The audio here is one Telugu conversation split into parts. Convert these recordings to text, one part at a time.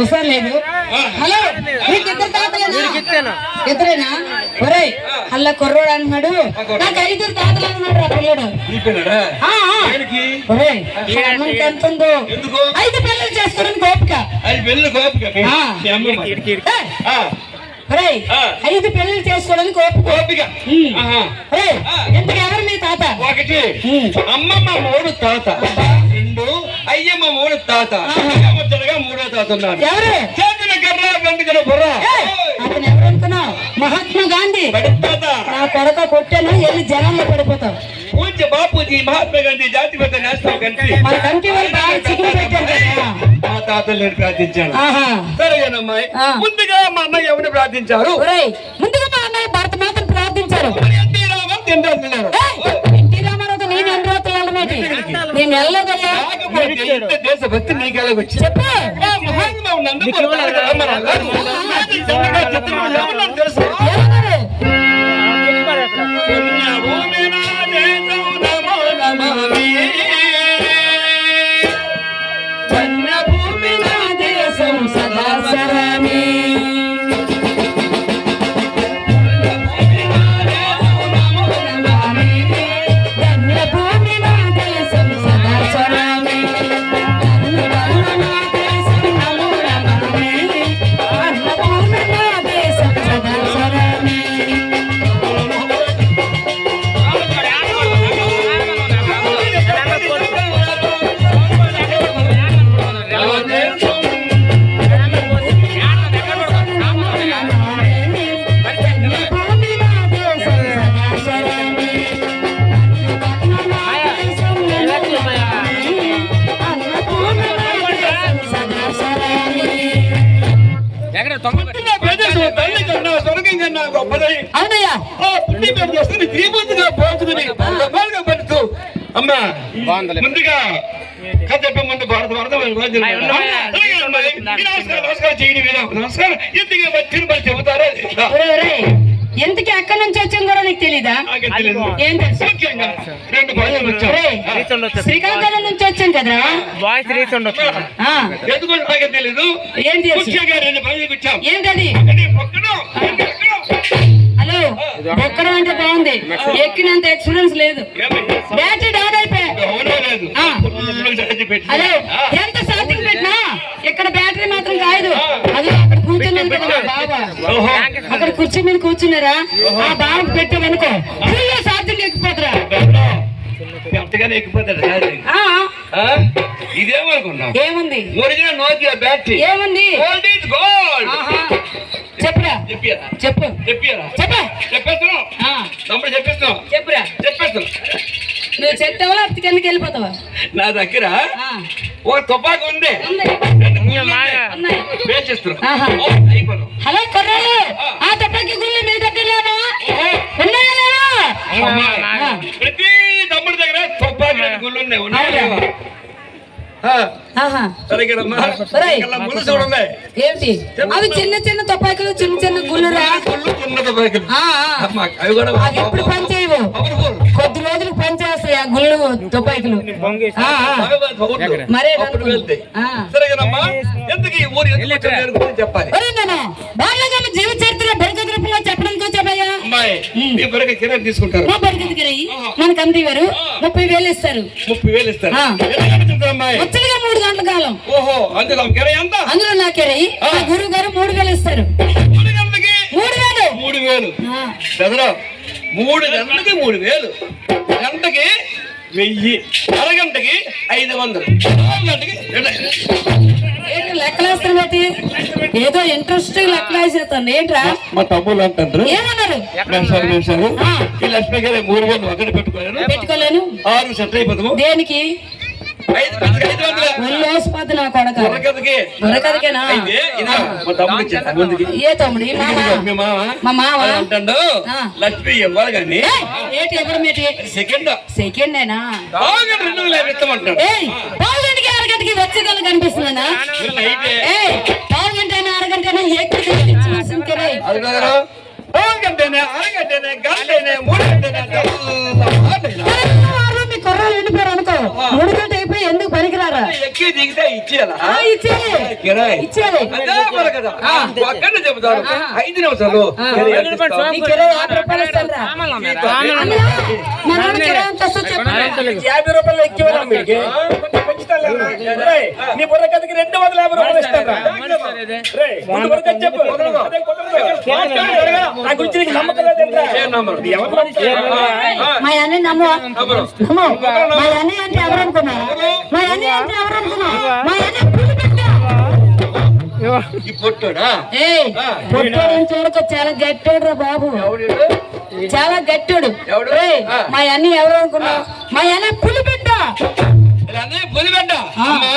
అవసరం లేదు. హలో ఇద్దరు తాతలేనా? ఇద్దరేనా? ఒరే అల్ల కుర్రోడు అంటున్నాడు నాకు ఐదుగురు తాతలు అన్నాడు పిల్లడు. పిల్లడా ఆ. దేనికి ఒరే అమ్మకి ఎంత ఉందో ఎందుకు? ఐదు పిల్లలు ఒరేయ్ ఆ. ఐదు పిల్లలు చేసుకోవడానికి ఓపిక. ఇంతకు ఎవరు మీ తాత? ఒకటి. అమ్మమ్మ మూడు తాత. రెండు అయ్యమ్మ మూడు తాత. చేతుల కర్ర బుర్ర. అతను అనుకున్నావు? మహాత్మా గాంధీ. నా కొడక కొట్టాను? వెళ్ళి జనంలో పడిపోతావు? పూజ్య బాపూజీ మహాత్మా గాంధీ జాతిపిత నేస్తాం కంటి మన కంటి వాళ్ళు బాగా చికెన్ పెట్టారు కదా. మా తాతలు నేను ప్రార్థించాను. సరేనమ్మాయి. ముందుగా మా అన్నయ్య ఎవరిని ప్రార్థించారు? ముందుగా మా అన్నయ్య భరత మాతను ప్రార్థించారు. ఎన్టీ రామారావు నేను ఎన్ని రోజులు నేను వెళ్ళదయ్యా దేశభక్తి నీకు ఎలాగొచ్చి చెప్పు. చేసుకుని శ్రీమంతుగా పోల్చుకుని బంధమాలుగా పడుతూ అమ్మా ముందుగా కథ చెప్పే ముందు భారత భారత రాజ్యం నమస్కారం నమస్కారం చేయండి వీరా. నమస్కారం ఎందుకు మరి చెబుతారా? ఎంతకి ఎక్కడి నుంచి వచ్చాం కూడా నీకు తెలీదా? ఏం తెలుసు? శ్రీకాకుళం నుంచి వచ్చాం. కదరా వాయిస్ రీచ్ ఉండొచ్చు. ఆ, ఎందుకు నాకే తెలీదు? ఏం తెలుసు? ముఖ్యంగా రెండు భాషలకు వచ్చాం. ఏంటది. హలో ఎక్కడం అంటే బాగుంది. ఎక్కినంత ఎక్స్పీరియన్స్ లేదు? బ్యాటరీ డౌన్ అయిపోయా. అవునో లేదు? ఆ. ఫుల్లుగా ఛార్జ్ పెట్టి. హలో. ఎంత ఛార్జింగ్ పెట్టినా? ఇక్కడ బ్యాటరీ మాత్రం కాదు. అది అక్కడ కదా మా అక్కడ కుర్చీ మీద కూర్చున్నారా? ఆ బావకు పెట్టామనుకో ఫుల్ ఛార్జింగ్ ఎక్కిపోతురా ఎక్కిపోతాడు ఏముంది? Original Nokia battery. ఏముంది? గోల్డ్ ఈజ్ గోల్డ్ ఆహా. చెప్పురా. చెప్పారా చెప్పు. చెప్పారా చెప్ప. చెప్పేస్తున్నాం ఆ, తమ్ముడు చెప్పేస్తున్నాం చెప్పురా. చెప్పేస్తున్నాం నువ్వు చెప్తావా అత్తి కిందకి వెళ్ళిపోతావా? నా దగ్గర ఆ, ఒక తుపాకు ఉంది. హలో కుర్రాలు ఆ. తప్పకి గుళ్ళు మీ దగ్గర లేవా? ఉన్నాయా లేవా. ప్రతి తమ్ముడి దగ్గర తుపాకు రెండు గుళ్ళు ఉన్నాయి. ఏంటి అవి చిన్న చిన్న తుపాకులు చిన్న చిన్న గుళ్ళురా? గుళ్ళు అవి ఎప్పుడు పని చేయవు పవర్ఫుల్. కొద్ది రోజులకు పని చేస్తాయి ఆ గుళ్ళు తుపాకులు. మరే చెప్పాలి. జీవిత చరిత్ర బరిగతి రూపంలో చెప్పడానికి వచ్చామయ్యా తీసుకుంటారు. మనకు అంత ఇవ్వరు ముప్పై వేలు ఇస్తారు. ముప్పై వేలు ఇస్తారు. ముచ్చటగా మూడు గంటల కాలం. ఓహో అందులో అందులో నాకే రయ్యి మా గురువు గారు మూడు వేలు ఇస్తారు. మూడు వేలు. మూడు వేలు. మూడు గంటలకి మూడు వేలు. గంటకి వెయ్యి. అరగంటకి ఐదు వందలు. ఏంటి లెక్కలేస్తారు బట్టి ఏదో ఇంట్రెస్ట్ లెక్కలేసేస్తాను ఏంట్రా? మా తమ్ముళ్ళు అంటారు. ఏమన్నారు. ఈ లక్ష్మి గారు మూడు వేలు ఒకటి పెట్టుకోలేరు పెట్టుకోలేను. ఆరు సెట్ అయిపోతాము. దేనికి? నా కొడక. ఏ తమ్ముడు? మీ మామ? మా మామ అది అంటాడు. లక్ష్మి ఇవ్వాలి కానీ. ఏంటి ఇవ్వడం ఏంటి సెకండ్ సెకండ్ అయినా బాగా రెండు వేలు ఇస్తామంటాడు ఏయ్ పావు గంటకి అరగంటకి వచ్చేదాన్ని కనిపిస్తుందా? పావు గంట అయినా పావు గంటనే అరగంటనే గంటనే మూడు గంటనే తెల్లవారులైనా. మీ కుర్రాలు ఎండిపోయారు అనుకో. మూడు గంట అయిపోయి ఎందుకు పనికిరారా ఎక్కువ ఎక్కి దిగితే ఇచ్చేయాలా ఒక్కడే చెబుతాడు ఐదు నిమిషాలు యాభై రూపాయలు నీ బుర్ర కథకి రెండు వందల యాభై రూపాయలు ఇస్తాను చెప్పు అదే కుదరదు. నా గురించి నీకు నమ్మకం? మా అన్నయ్య నమ్ము మా అన్నయ్య అంటే ఎవరు పొట్టుడా? చూడక చాలా గట్టాడు రా బాబు. ఎవడు? చాలా గట్టాడు. ఎవడు? ఏయ్, ఆ. మా అన్నయ్య ఎవరు అనుకున్నా మా అదే పులిబెడ్డ. అమ్మా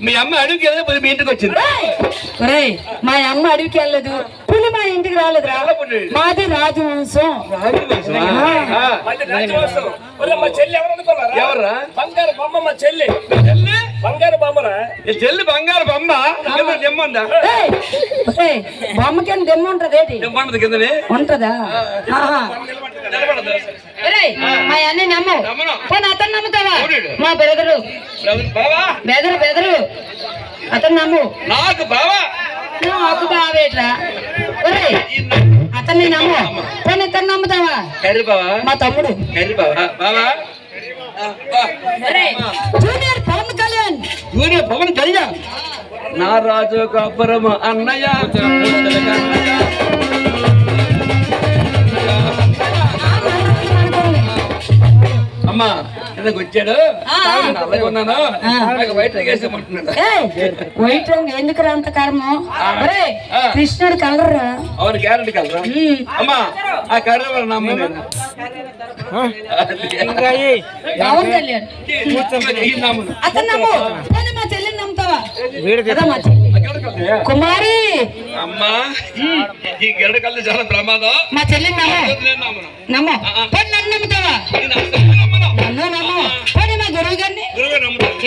మీ అమ్మ పులి మీ ఇంటికి వచ్చింది. మా అమ్మ అడవికి వెళ్ళలేదు పులి మా ఇంటికి రాలేదురా. మాది రాజవంశం? బంగారు బొమ్మ మా చెల్లి. చెల్లి? బంగారు బొమ్మరా? ఈ చెల్లి బంగారు బొమ్మ? కింద నిమ్మందా ఏయ్, ఒరేయ్, బొమ్మకేం దెమ్మ ఉంటది ఏంటి? నిమ్మంటది కిందని? ఉంటదా? మా అన్నయ్య నమ్ము. పోనీ అతను నమ్ముతావా? మా బెదరు బ్రదర్ బావా? బెదరు బెదరు. అతను నమ్ము నాకు బావా. నాకు బావేట్రా. ఒరేయ్ అతన్ని నమ్ము. పోనీ ఇతను నమ్ముతావా? కర్రీ బావా. మా తమ్ముడు. కర్రీ బావా. బావా. జూనియర్ పవన్ కళ్యాణ్. సూర్య పవన్ కళ్యాణ్. నా రాజు కబ్బరం అన్నయ్య. వచ్చాడు. అలాగే ఉన్నాను. నాకు బయట వేసేమంటున్నాడు ఏయ్, వైట్ రంగు ఎందుకు అంత కర్మం. కృష్ణుడు కలర్ అవును గ్యారెంటీ కలరా. అమ్మా ఆ కర్రీ వాళ్ళ నమ్మ. చెల్లి. కుమారి! అమ్మా ఈ గెరడ కళ్ళు చాలా ప్రమాదం. మా చెల్లిని నమ్ము. నమ్ము. నమ్ముతావా?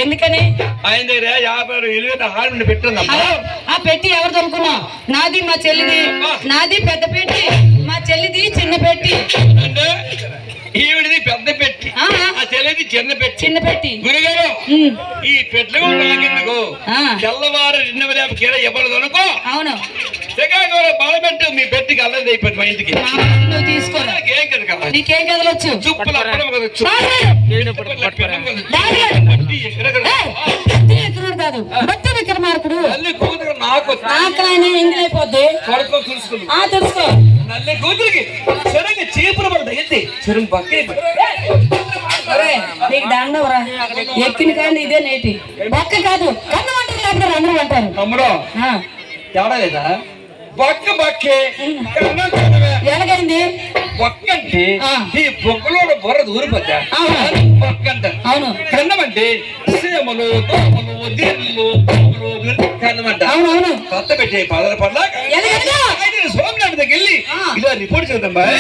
ఎందుకని? ఆయన దగ్గర యాభై ఇల్లు హారం పెట్టిందమ్మా. ఆ పెట్టి ఎవరిది అనుకున్నా నాది మా చెల్లిది. నాది పెద్ద పెట్టి. మా చెల్లిది చిన్న పెట్టి. అంటే ఈవిడిది పెద్ద పెట్టి. చెల్లిది చిన్న పెట్టి. చిన్న పెట్టి. గురుగారు ఈ పెట్లు కూడా నాకెందుకు? తెల్లవారు రెండు వేల కీర ఇవ్వలేదు అనుకో. అవును. శ్రీకాకుళం బాలబెట్టు మీ పెట్టికి అల్లది అయిపోయింది మా ఇంటికి. నువ్వు కావాలి? నీకేం కదలొచ్చు చుప్పులు అప్పడం కదా చుప్పు కాదు కూతురు నాకు చూసుకుని ఆ కూతురికి చీపురు పక్కే నీకు దండవరా. ఎక్కిన కానీ ఇదే నేటి. ఒక్క కాదు కన్ను అంటారు అందరూ అంటారు. తమ్ముడు తేడా లేదా? బొక్క బక్కే. ఎలాగైంది? బొక్కంటే. ఈ బొక్కలో బొర్ర ఆహా. బొక్కంట. అవును. కన్నమంటే సీమలు దోమలు దోమలు కన్నమంట. అవును అవును. కొత్త పెట్టే పదల పడ్ల ఎలాగైనా సోమనాథ్ దగ్గరికి వెళ్ళి. ఇలా రిపోర్ట్ చేద్దాం బాయ్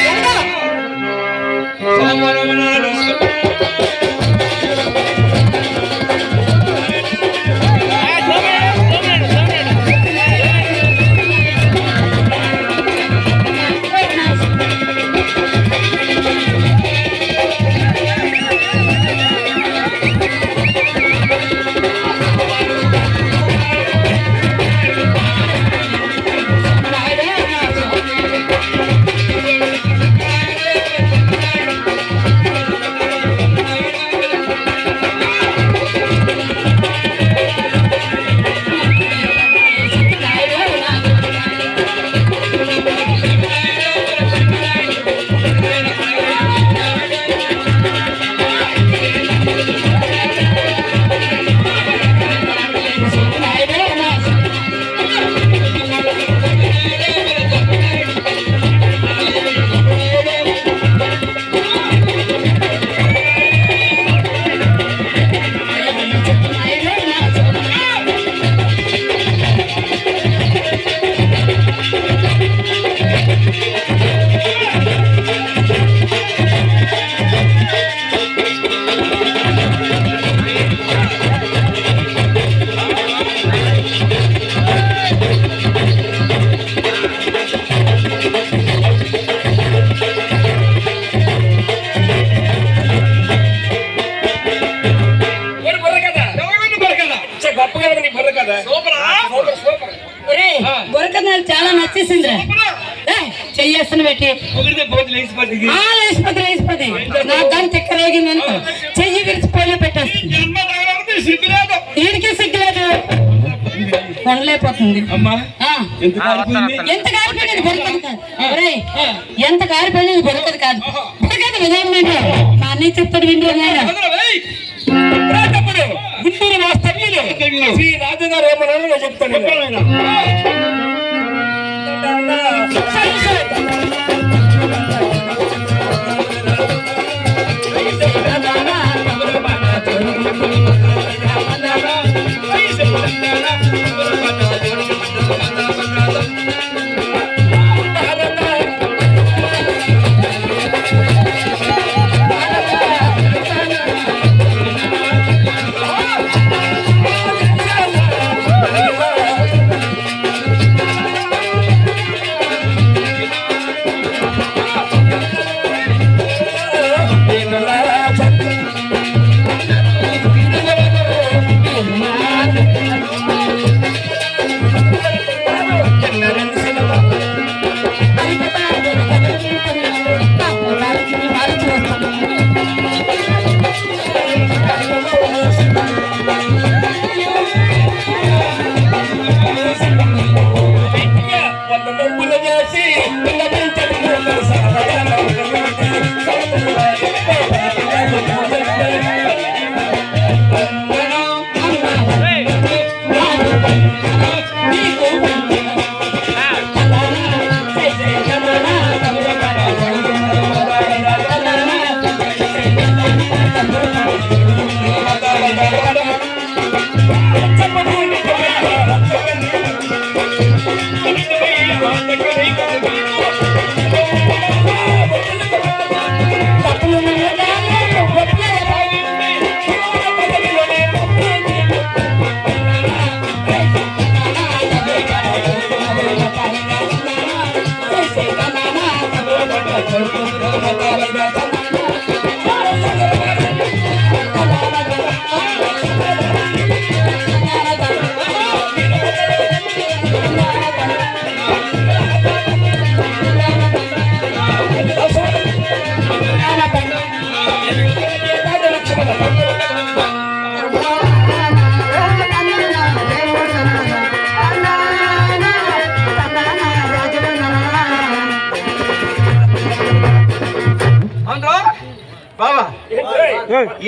నచ్చేసిందిరా చెయ్యేస్తున్న పెట్టి లేచిపోతే అనుకో. చెయ్యి విరిచి పెట్టేస్తుంది. సిగ్గులేదు వీడికి సిగ్గులేదు కొండలేకపోతుంది అమ్మా ఆ, ఎంత కారిపోయినది బొరకదు కాదు. ఒరేయ్, ఎంత కారిపోయినది బొరకదు కాదు. బొరకదు విధానం ఏంటో? మా అన్నయ్య చెప్తాడు వింటూ గుంటూరు వాస్తవ్యులు శ్రీ రాజుగారు ఏమన్నారో నేను చెప్తాను see.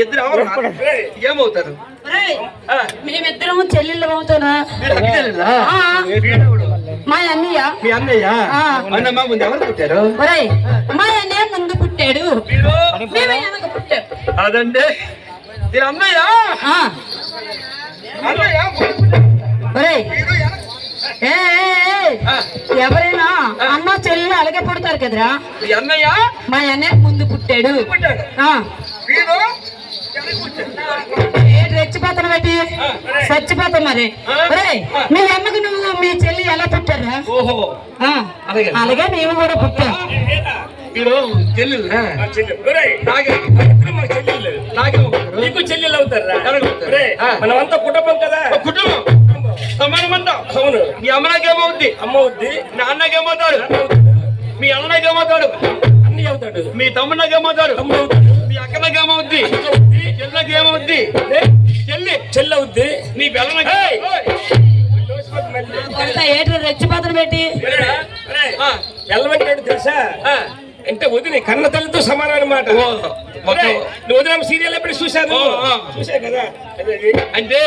ఇద్దరు ఏమవుతారు? మేమిద్దరం చెల్లెళ్ళు అవుతానా? మా అన్నయ్య. మీ అన్నయ్య. అన్నమ్మ ముందు ఎవరు పుట్టారు? మా అన్నయ్య ముందు పుట్టాడు. అదండి. అన్నయ్య? ఎవరైనా అన్న చెల్లెలు అలాగే పుడతారు కదరా? మీ అన్నయ్య? మా అన్నయ్య ముందు పుట్టాడు. పుట్టాడు. రెచ్చిపోతాను బట్టి చచ్చిపోతాం మరి. మీ అమ్మకు నువ్వు మీ చెల్లి ఎలా పుట్టారా? ఓహో. ఆ, అలాగే. అలాగే మేము కూడా పుట్టాం. వీడు చెల్లెలునా నాకే చెల్లెలు అవుతారా. మనమంతా కుటుంబం కదా. కుటుంబం. సమానమంతా అవును. మీ అమ్మనాకేమవుద్ది అమ్మ అవుద్ది మీ అన్నకేమవుతాడు నాన్న అవుతాడు. మీ అన్నకేమవుతాడు అన్ని అవుతాడు. మీ తమ్ముడికేమవుతాడు మీ అక్కలకేమవుద్ది అక్క అవుద్ది చెల్లకేమవుద్ది ఏ? చెల్లి చెల్లి అవుద్ది నీ! కొంత ఏటి? రెచ్చిపోతాను పెట్టి ఆ, ఎల్లమంటాడు తెలుసా. అంటే వదిలి కన్న తల్లితో సమానం అనమాట. నువ్వు వదిన సీరియల్ ఎప్పుడు చూశాను. చూసా కదా. అంటే.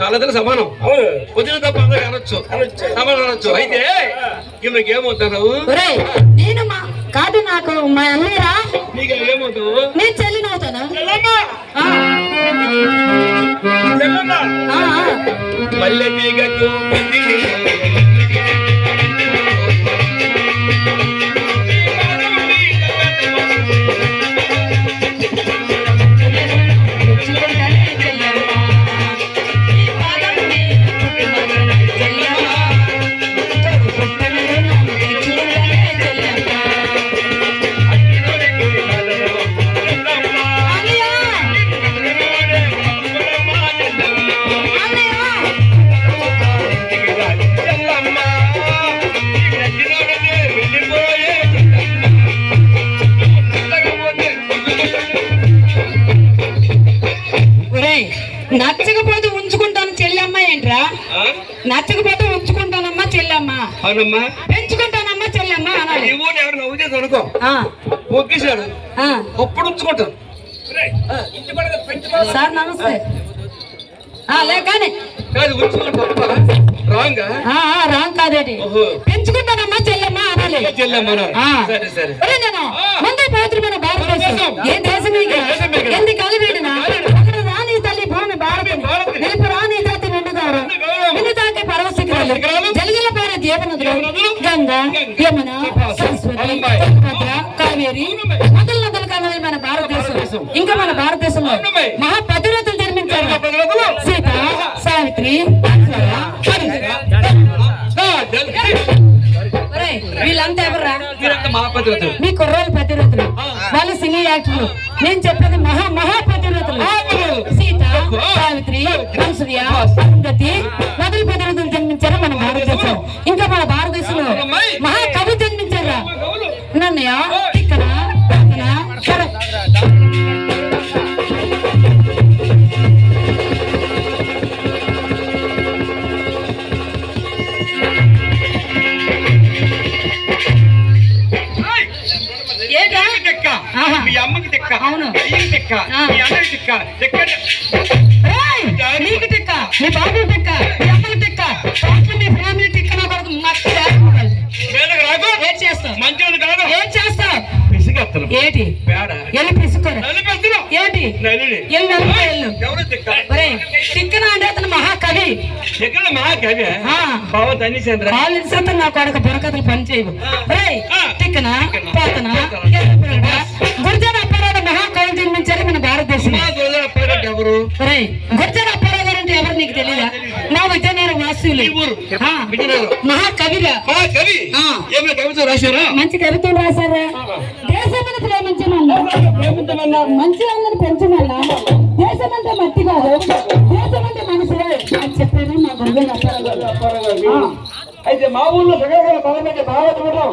వాళ్ళిద్దరు సమానం. అవును. వదిన తప్ప అందరూ అనొచ్చు. అనొచ్చు. సమానం అనొచ్చు. అయితే ఈమెకి నేను మా కాదు నాకు మా అన్నయ్యరా? నీకు ఏమవుతావు? నేను చెల్లిని ఆ. మల్లె తీగకు పందిరి. అవునమ్మా పెంచుకుంటానమ్మా చెల్లెమ్మ అనాలి. ఊరు ఎవరు నవ్వు చేసి అనుకో. ఆ, ఒకేసాడు ఆ. అప్పుడు ఉంచుకుంటాను సార్ నమస్తే. కాదు రాంగా? రాంగ్ కాదేటి. పెంచుకుంటానమ్మా చెల్లెమ్మ అనాలి. చెల్లెమ్మా ఆ. సరే సరే. ఒరే నేను ఆ. ముందే పవిత్రమైన భారతదేశం. భారతదేశం. ఏ దేశం ఇది? దేశం ఇది. ఎందు కలివేడినా అక్కడ రాని తల్లి భూమి భారతి యమున. సరస్వతి. తుంగభద్ర కావేరి. నదుల నదులు కన్నది మన భారతదేశం. ఇంకా మన భారతదేశంలో. మహాపతిరతులు జన్మించారు పదవతులు. సీత సావిత్రి వీళ్ళంతా ఎవర్రా మీ కుర్రోలు పతిరతులు వాళ్ళు సినీ యాక్టర్లు నేను చెప్పేది మహా మహా పతిరతులు మహాపతిరతులు. సీత సావిత్రి వంశవ్య అరుంధతి మొదలు పతిరతులు జన్మించారు మన భారతదేశం ఇంకా మన భారతదేశంలో మహా కవి జన్మించారా నన్నయ్య తిక్కన పక్కన కర ఏటా తిక్క ఆహా. మీ అమ్మకి తిక్క అవును. అయ్యకి తిక్క ఆ. మీ అన్నకి తిక్క తిక్క ఏయ్! నీకు టిక్క మీ బాబు టిక్క మీ అమ్మకి టిక్క ఏం చేస్తావు మంచిది కాదు. ఏం చేస్తావు? పిసిగత్తలు ఏటి? పేడ. ఎల్లు పిసుకోరు. నలిపేస్తున్నావు ఏంటి? నలిని ఎల్లు నలుపు ఎల్లు ఎవరు తిక్క ఒరే టిక్కన అంటే అతను మహాకవి. ఎక్కడ మా కవి ఆ. బావ తన్నిసేంద్ర వాళ్ళు ఇరిసేత నా కొడుకు బుర్రకథలు పని చేయవు. టిక్కన పోతన? గుర్జన అప్పారావు మహాకవి జన్మించారు మన భారతదేశం ఎవరు? ఒరేయ్ గుర్జన అప్పారావు గారు అంటే ఎవరు నీకు తెలియదా? నా విజయనగరం వాసులు. ఈ ఊరు. ఆ. విజయనగరం మహాకవిగా మా కవి ఆ. ఏమైనా కవిత రాశారా? మంచి కవితలు రాశారా? దేశమని ప్రేమించమన్నా? మంచి అందరిని పెంచమన్నా? దేశమంటే మట్టి కాదు. దేశమంటే మనుషులే అని మా గురువు అయితే మా ఊర్లో సగం బలం పెట్టి బాగా చూడడం.